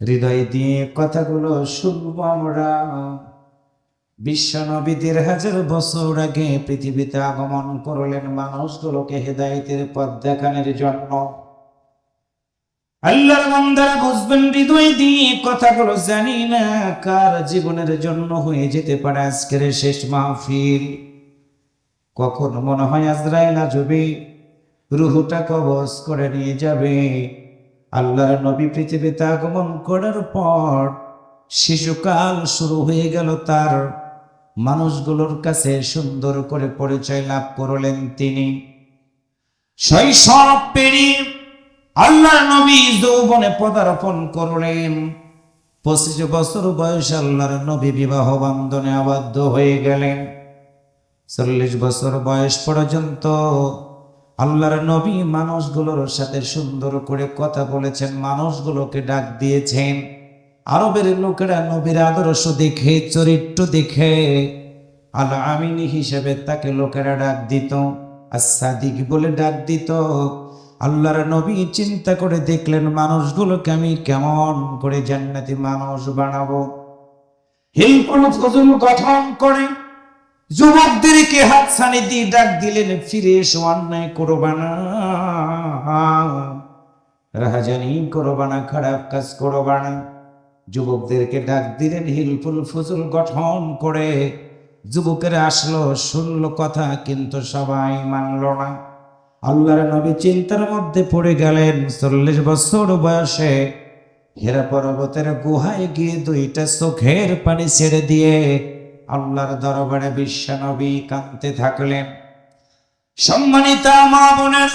হৃদয় দিয়ে কথাগুলো শুনব আমরা। বিশ্ব নবী দেড় হাজার বছর আগে পৃথিবীতে আগমন করলেন মানুষগুলোকে হেদায়েতের পথ দেখানোর জন্য। আল্লাহর বান্দারা বুঝবেন হৃদয় দিয়ে কথাগুলো জানি না, কার জীবনের জন্য হয়ে যেতে পারে আজকের শেষ মাহফিল। কখন মনে হয় আজরাইল আজবে? রুহুটা কবজ করে নিয়ে যাবে। আল্লাহর নবী পৃথিবীতে আগমন করার পর শিশুকাল শুরু হয়ে গেল তার। মানুষগুলোর কাছে সুন্দর করে পরিচয় লাভ করলেন তিনি। শৈশব পেরিয়ে আল্লাহ নবী যৌবনে পদার্পণ করলেন। পঁচিশ বছর বয়স আল্লাহর নবী বিবাহ বন্ধনে আবদ্ধ হয়ে গেলেন। চল্লিশ বছর বয়স পর্যন্ত আল্লাহর নবী মানুষগুলোর সাথে সুন্দর করে কথা বলেছেন, মানুষগুলোকে ডাক দিয়েছেন। আরবের লোকেরা নবীর আদর্শ দেখে, চরিত্র দেখে আল আমিন হিসেবে তাকে লোকেরা ডাক দিত আর সাদিক বলে ডাক দিত। আল্লাহর নবী চিন্তা করে দেখলেন, মানুষগুলোকে আমি কেমন করে জান্নাতি মানুষ বানাবো। ফজল গঠন করে যুবকদেরকে হাত ছানি দিয়ে ডাক দিলেন, ফিরে এসো, অন্যায় করবা না। রাহাজানি করবা খারাপ কাজ করবা না। যুবকদেরকে ডাক দিলেন, হিলফুল ফজল গঠন করে। যুবকেরা আসলো, শুনলো কথা, কিন্তু সবাই মানলো না। আল্লাহর নবী চিন্তার মধ্যে পড়ে গেলেন, চল্লিশ বছর বয়সে হেরা পর্বতের গুহায় গিয়ে দুইটা চোখের পানি ছেড়ে দিয়ে আল্লাহর দরবারে বিশ্বনবী কাঁদতে থাকলেন। সম্মানিত মা বোনের,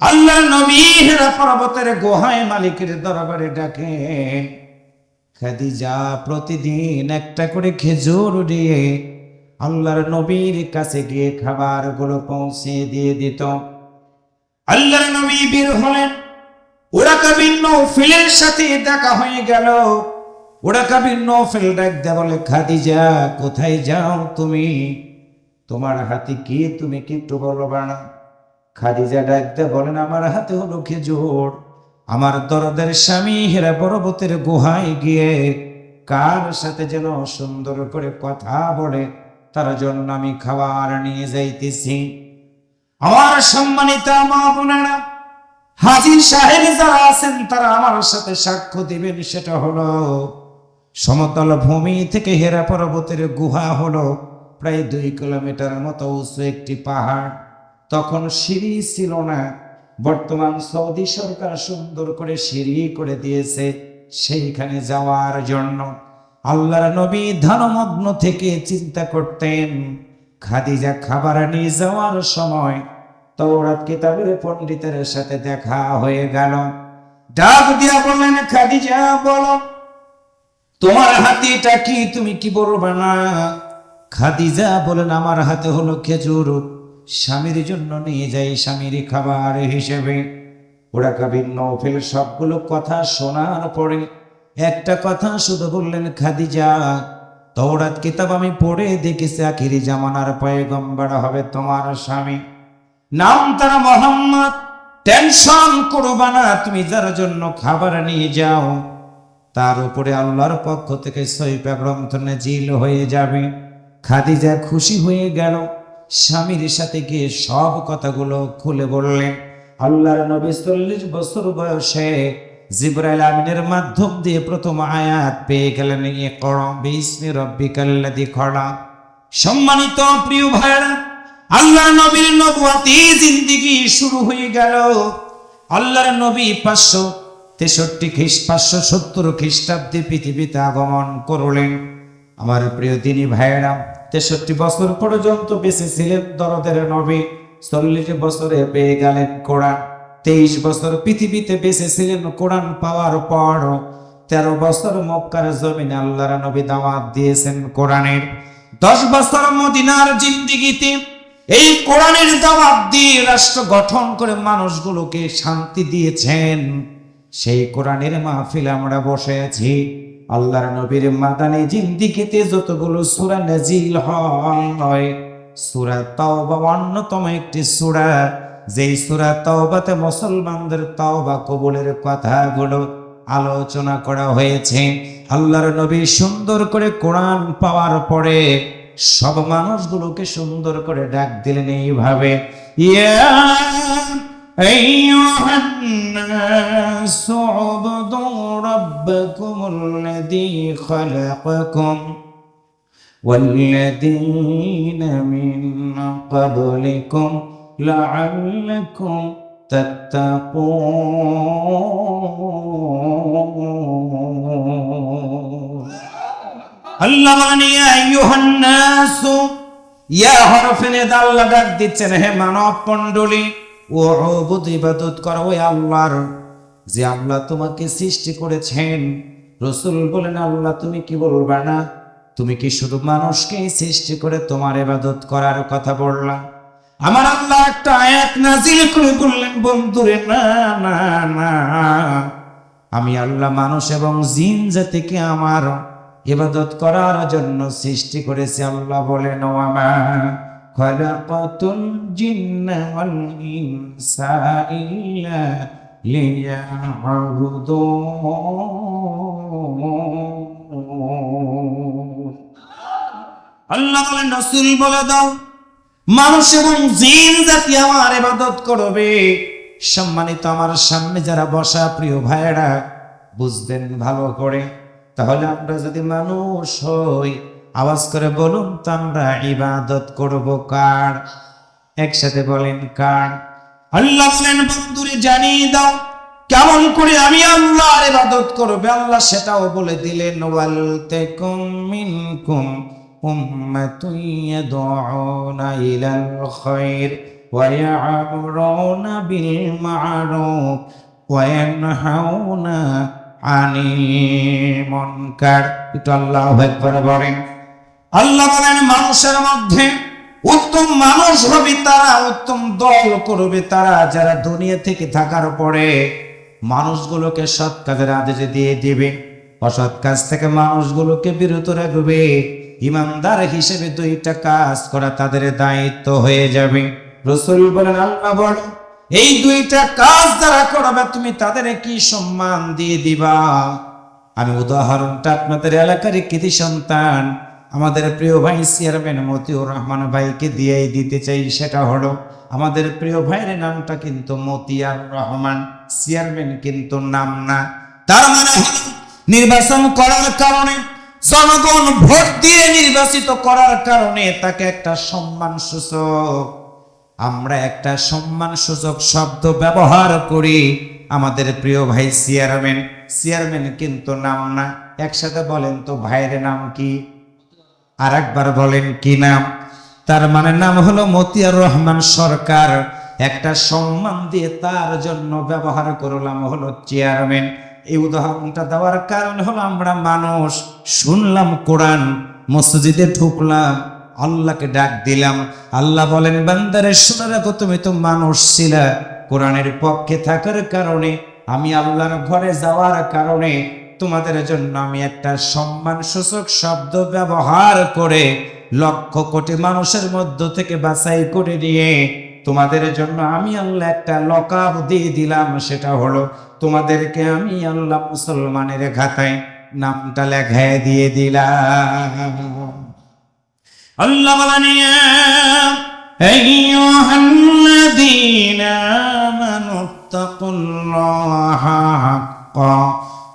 আল্লাহর নবী পর্বতের গুহায় মালিকের দরবারে ডাকে খাদিজা প্রতিদিন একটা করে খেজুর দিয়ে আল্লাহর নবীর কাছে গিয়ে খাবারগুলো পৌঁছে দিয়ে দিত। আল্লাহর নবী বের হলেন। ওরা কাবিন নৌফিলের সাথে দেখা হয়ে গেল। ওরা কাবিন নৌফিল ডাক দে বলে, খাদিজা, কোথায় যাও তুমি? তোমার হাতে কি তুমি কি একটু বলবা না। খাদিজা ডাক দে বলেন, আমার হাতে হলো খেজুর। আমার দরদের স্বামী হেরা পর্বতের গুহায় গিয়ে কার সাথে যেন সুন্দর করে কথা বলে, তার জন্য আমি খাবার নিয়ে যাইতেছি। আমার সম্মানিত মা বোনেরা, হাজির সাহেব যারা আছেন, তারা আমার সাথে সাক্ষ্য দিবেন, সেটা হলো সমতল ভূমি থেকে হেরা পর্বতের গুহা হলো প্রায় দুই কিলোমিটার মতো উঁচু একটি পাহাড়। তখন সিঁড়ি ছিল না। বর্তমান সৌদি সরকার সুন্দর করে সিঁড়ি করে দিয়েছে সেইখানে যাওয়ার জন্য। আল্লাহর নবী ধানমগ্ন থেকে চিন্তা করতেন, খাদিজা খাবার নিয়ে যাওয়ার সময় তৌরাত কিতাবের পণ্ডিতের সাথে দেখা হয়ে গেল। ডাক দিয়া বললেন, খাদিজা, বলো। তোমার হাতে এটা কি, তুমি কি বলবা না? খাদিজা বলেন, আমার হাতে হলো খেজুর। স্বামীর জন্য নিয়ে যাই স্বামীর খাবার হিসেবে। ওরা কাবিন নৌফেল সবগুলো কথা শোনার পরে একটা কথা শুধু বললেন, খাদিজা তৌরাত কিতাব আমি পড়ে দেখেছি, আখিরি জামানার পয়গম্বর হবে তোমার স্বামী। নাম তারা মোহাম্মদ, টেনশন করবা না, তুমি যার জন্য খাবার নিয়ে যাও। তার উপরে আল্লাহর পক্ষ থেকে সৈপা গ্রন্থ জিল হয়ে যাবে। খাদিজা খুশি হয়ে গেল। স্বামীর সাথে গিয়ে সব কথাগুলো খুলে বললেন, আল্লাহর নবী চল্লিশ বছর বয়সে জিব্রাইল আমিনের মাধ্যম দিয়ে প্রথম আয়াত পেয়ে গেলেন। ইকরা বিসমি রব্বিকাল্লাযী খড়া সম্মানিত প্রিয় ভাইরা আল্লাহ নবীর নবুয়াতি জিন্দিগি শুরু হয়ে গেল। আল্লাহর নবী পাঁচশো তেষট্টি খ্রিস্ট পাঁচশো সত্তর খ্রিস্টাব্দে পৃথিবীতে আগমন করলেন। আমার প্রিয় তিনি ভাইয়েরা, তেষট্টি বছর পর্যন্ত বেঁচে ছিলেন দরদের নবী, চল্লিশ বছরে পেয়ে গেলেন কোরআন, তেইশ বছর পৃথিবীতে বেঁচে ছিলেন কোরআন পাওয়ার পর, তেরো বছর মক্কার জমিনে আল্লাহর নবী দাওয়াত দিয়েছেন কোরআনের। দশ বছর মদিনার জিন্দিগিতে এই কোরআনের দাওয়াত দিয়ে রাষ্ট্র গঠন করে মানুষগুলোকে শান্তি দিয়েছেন। সেই কোরআনের মাহফিল আমরা বসে আছি আল্লাহর নবীর মাদানী জিন্দিগিতে যতগুলো সূরা নাজিল হয়, সুরা তাওবা অন্যতম একটি সুরা। যেই সুরা তাওবাতে মুসলমানদের তাওবা কবুলের কথাগুলো আলোচনা করা হয়েছে। আল্লাহর নবী সুন্দর করে কোরআন পাওয়ার পরে সব মানুষগুলোকে সুন্দর করে ডাক দিলেন এইভাবে, ইয়া أيها الناس اعبدوا ربكم الذي خلقكم والذين من قبلكم لعلكم تتقون আল্লাহ বলেন ইয়া আইয়ুহান নাস ইয়া হরফে নিদা আল্লাহ ডাক দিচ্ছেন হে মানব মণ্ডলী ও উবুদ ইবাদত করো ওই আল্লাহর, যে আল্লাহ তোমাকে সৃষ্টি করেছেন। রসুল বলেন, আল্লাহ, তুমি কি বলবা না? তুমি কি শুধু মানুষকে সৃষ্টি করে তোমার ইবাদত করার কথা বললা? আমার আল্লাহ একটা আয়াত নাজিল করে বললেন, বন্ধুরে, না না না। আমি আল্লাহ মানুষ এবং জিন জাতিকে আমার ইবাদত করার জন্য সৃষ্টি করেছি। আল্লাহ বলেন ওয়ামা খলাকাতুল ওয়াল ইনসা ইল্লা লিয়াবুদুন আল্লাহ বলেন, রাসূল বলে দাও মানুষ জিন জাতি আমার ইবাদত করবে। সম্মানিত আমার সামনে যারা বসা, প্রিয় ভাইয়েরা বুঝবেন ভালো করে। তাহলে আমরা যদি মানুষ হই আওয়াজ করে বলুন তো আমরা ইবাদত করব কার? একসাথে বলেন, কার? আল্লাহ বলেন, বন্ধুরে, জানিয়ে দাও, কেমন করে আমি আল্লাহর ইবাদত করবে? আল্লাহ সেটাও বলে দিলেন, ওয়াল তাকুম মিনকুম উম্মাতুন ইয়াদউনা ইলাল খায়র ওয়া ইয়ামুরুনা বিল মা'রুফ ওয়া ইয়ানহাউনা আনিল মুনকার। একটু আল্লাহু আকবার বলেন আল্লাহ বলেন, মানুষের মধ্যে উত্তম মানুষ হবে তারা, উত্তম দল করবে তারা, যারা দুনিয়া থেকে থাকার পরে মানুষগুলোকে সৎ কাজের আদেশে দিয়ে দেবে, অসৎ কাজ থেকে মানুষগুলোকে বিরত রাখবে, ইমানদার হিসেবে দুইটা কাজ করা তাদের দায়িত্ব হয়ে যাবে। রসুল বলেন, আল্লাহ বলেন, এই দুইটা কাজ যারা করবে, তুমি তাদের কি সম্মান দিয়ে দিবা? আমি উদাহরণটা আপনাদের এলাকার কৃতি সন্তান আমাদের প্রিয় ভাই চেয়ারম্যান মতিউর রহমান ভাইকে দিয়েই দিতে চাই সেটা হলো, আমাদের প্রিয় ভাইয়ের নামটা কিন্তু মতিয়ার রহমান, চেয়ারম্যান কিন্তু নাম না। তার মানে নির্বাচন করার কারণে, জনগণ ভোট দিয়ে নির্বাচিত করার কারণে তাকে একটা সম্মান সূচক আমরা একটা সম্মান সূচক শব্দ ব্যবহার করি আমাদের প্রিয় ভাই চেয়ারম্যান। চেয়ারম্যান কিন্তু নাম না। একসাথে বলেন তো, ভাইয়ের নাম কি? আর একবার বলেন কি নাম? তার মানে নাম হলো মতিয়ার রহমান সরকার। একটা সম্মান দিয়ে তার জন্য ব্যবহার করলাম, হলো চেয়ারম্যান। এই উদাহরণটা দেওয়ার কারণ হলো আমরা মানুষ, শুনলাম কোরআন, মসজিদে ঢুকলাম, আল্লাহকে ডাক দিলাম। আল্লাহ বলেন, বান্দারে, শুনে রাখো, তুমি তো মানুষ ছিলা। কোরআনের পক্ষে থাকার কারণে, আমি আল্লাহর ঘরে যাওয়ার কারণে তোমাদের জন্য আমি একটা সম্মান সূচক শব্দ ব্যবহার করে লক্ষ কোটি মানুষের মধ্য থেকে বাছাই করে দিয়ে তোমাদের জন্য আমি আল্লাহ একটা লকাব দিয়ে দিলাম, সেটা হলো তোমাদেরকে আমি আল্লাহ মুসলমানের খাতায় নামটা লেখায় দিয়ে দিলাম। আল্লাহ বলেন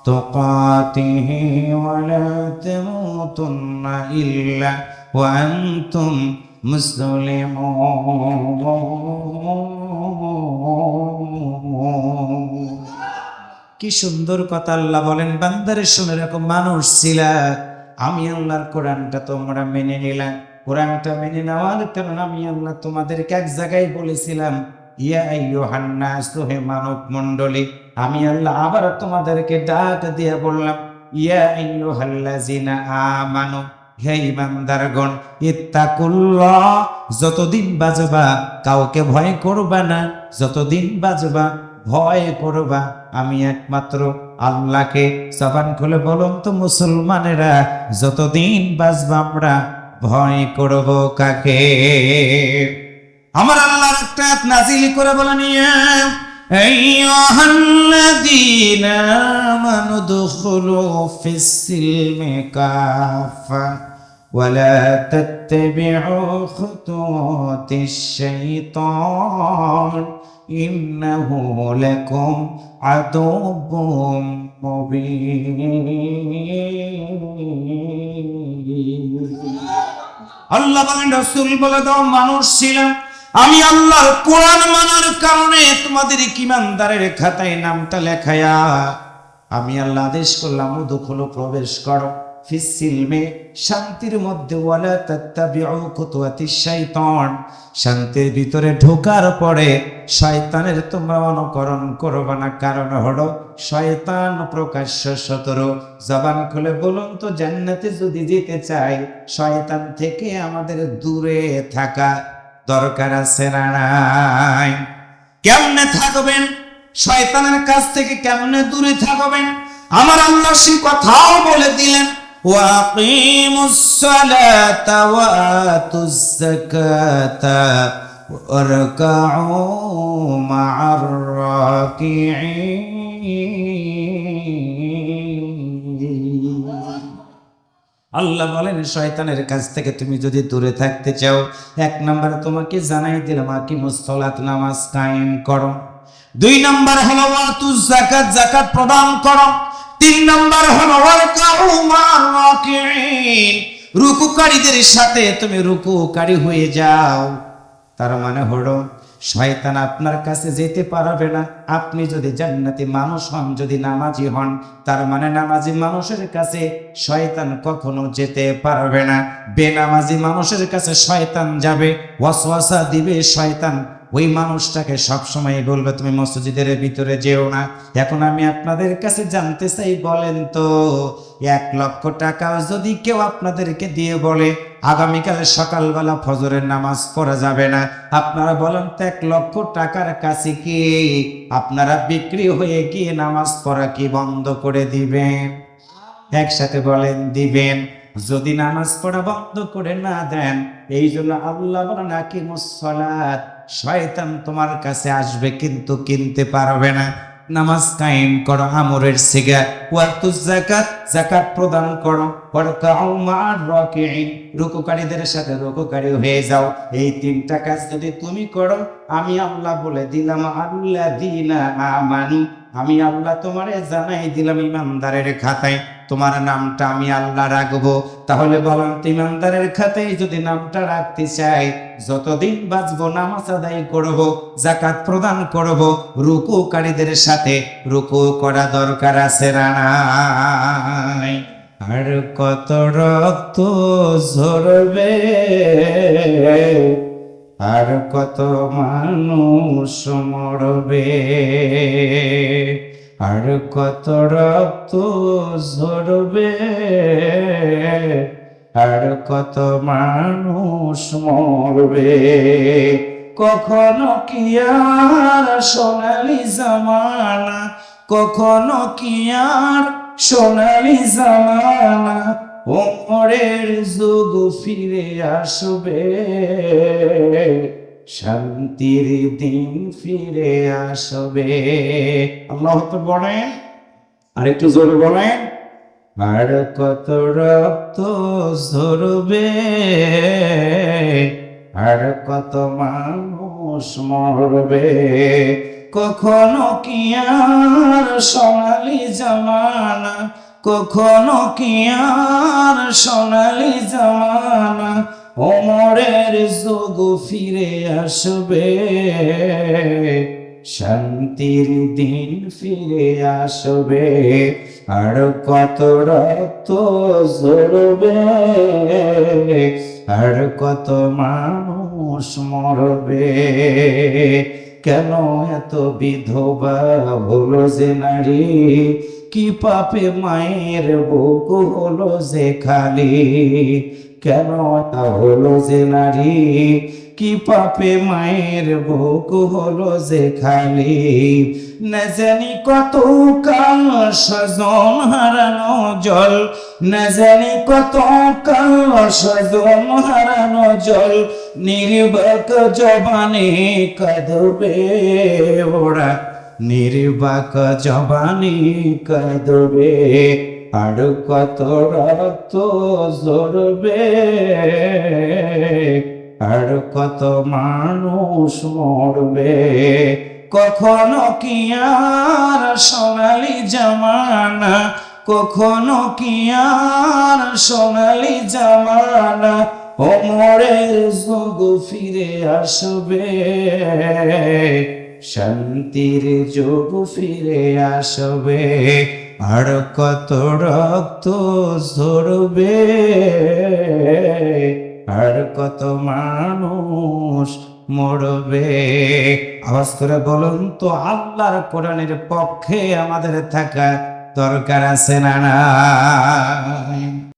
أيها الذين آمنوا اتقوا الله حق تقاته ولا تموتن إلا وأنتم مسلمون কি সুন্দর কথা আল্লাহ বলেন বান্দারে শুনে রাখো মানুষ ছিলা আমি আল্লাহর কোরআনটা তোমরা মেনে নিলাম কোরআনটা মেনে নেওয়ার কারণে আমি আল্লাহ তোমাদেরকে এক জায়গায় বলেছিলাম ইয়া আইয়ুহান নাস হে মানব মণ্ডলী আমি আল্লাহ আবার তোমাদেরকে ডাক দিয়ে বললাম, ইয়া যতদিন বাজবা, কাউকে ভয় করবা না, যতদিন বাজবা, ভয় করবা। আমি একমাত্র আল্লাহকে জবান খুলে বলুন তো মুসলমানেরা, যতদিন বাজবা আমরা, ভয় করব কাকে? আমার আল্লাহর একটা নাজিল করে ইয়া أيها الذين آمنوا ادخلوا في السلم كافة ولا تتبعوا خطوات الشيطان إنه لكم عدو مبين আল্লাহ বলেন রসুল বলে দাও মানুষ ছিলাম আমি আল্লাহর কোরআন মানার কারণে তোমাদের ইমানদারের খাতায় নামটা লেখায়া আমি আল্লাহ আদেশ করলাম দুখল প্রবেশ করো। ফিসিলমে শান্তির মধ্যে, ওয়ালা তাত্তাবিউ খুতুয়াতি শাইতান। শান্তির ভিতরে ঢোকার পরে শয়তানের তোমরা অনুকরণ করবে না। কারণ হলো, শয়তান প্রকাশ্য সতর জবান খুলে বলুন তো, জান্নাতে যদি যেতে চাই, শয়তান থেকে আমাদের দূরে থাকা। দরকার আছে না নাই কেমনে থাকবেন শয়তানের কাছ থেকে কেমনে দূরে থাকবেন আমার আল্লাহ সেই কথাও বলে দিলেন وأقيموا الصلاة وآتوا الزكاة واركعوا مع الراكعين আল্লাহ বলেন, শয়তানের কাছ থেকে তুমি যদি দূরে থাকতে চাও, এক নম্বর তোমাকে জানাই দিলাম আকি মুসলাত নামাজ কায়েম করো। দুই নম্বর হলো ওয়াতু জাকাত জাকাত প্রদান করো। তিন নম্বর হলো রুকুকারীদের সাথে তুমি রুকুকারী হয়ে যাও। তার মানে হলো শয়তান আপনার কাছে যেতে পারবে না। আপনি যদি জান্নাতি মানুষ হন, যদি নামাজি হন, তার মানে নামাজি মানুষের কাছে শয়তান কখনো যেতে পারবে না। বেনামাজি মানুষের কাছে শয়তান যাবে, ওয়াসওয়াসা দিবে শয়তান। ওই মানুষটাকে সবসময় বলবে, তুমি মসজিদের ভিতরে যেও না। এখন আমি আপনাদের কাছে জানতে চাই, বলেন তো, এক লক্ষ টাকাও যদি কেউ আপনাদেরকে দিয়ে বলে আগামীকাল সকালবেলা ফজরের নামাজ পড়া যাবে না। আপনারা বলেন, তো এক লক্ষ টাকার কাছে কি আপনারা বিক্রি হয়ে গিয়ে নামাজ পড়া কি বন্ধ করে দিবেন? একসাথে বলেন, দিবেন। যদি নামাজ পড়া বন্ধ করে না দেন, এই জন্য আল্লাহ বলেন নাকি মুসলাত শয়তান তোমার কাছে আসবে কিন্তু কিনতে পারবে না। নামাজ কায়েম করো, আমরের সিগা ওয়াতু জাকাত জাকাত প্রদান করো। ওয়ারকাউ মা'র রাকিঈন, রুকুকারীদের সাথে রুকুকারী হয়ে যাও। এই তিনটা কাজ যদি তুমি করো, আমি আল্লাহ বলে দিলাম, আল্লাযীনা আমানু আমি আল্লাহ তোমারে জানাই দিলাম ইমানদারের খাতায়। তোমার নামটা আমি আল্লাহ রাখব। তাহলে বলেন, ইমানদারের খাতায় যদি নামটা রাখতে চাই, যতদিন বাঁচবো, নামাজ আদায় করব জাকাত প্রদান করব, রুকুকারীদের সাথে রুকু করা দরকার আছে না আর কত রক্ত ঝরবে? আর কত মানুষ মরবে? আর কত রক্ত ঝরবে? আর কত মানুষ মরবে? কখনো কি আর সোনালি জামানা? কখনো কি আর সোনালি জামানা? ওমরের যুগ ফিরে আসবে। শান্তির দিন ফিরে আসবে। আল্লাহ তো বলেন, আর একটু জোরে বলেন, আর কত রক্ত ঝরবে, আর কত মানুষ মরবে। কখনো কি আর সোনালি জামানা কখনো কি আর সোনালি জামানা ওমরের যুগ ফিরে আসবে? শান্তির দিন ফিরে আসবে। আর কত রক্ত ঝরবে আর কত মানুষ মরবে? কেন এত বিধবা হলো যে নারী? কি পাপে মায়ের বুক হলো যে খালি? কেন তা হলো যে নারী? কি পাপে মায়ের বুক হলো যে খালি? না জানি কত কাল সজন হারানো জল, না জানি কত কাল সজন হারানো জল, নির্বাক জবানে কাঁদবে ওরা, নির্বাক জবানি কাঁদবে। আর কত রক্ত ঝরবে। আর কত মানুষ মরবে? কখনো কি আর সোনালি জামানা? কখনো কি আর সোনালি জামানা? ওমরের যোগ ফিরে আসবে। শান্তির যোগ ফিরে আসবে। আর কত রক্ত ঝরবে? আর কত মানুষ মরবে? আওয়াজ করে বলুন তো, আল্লাহর কোরআনের পক্ষে আমাদের থাকা দরকার আছে না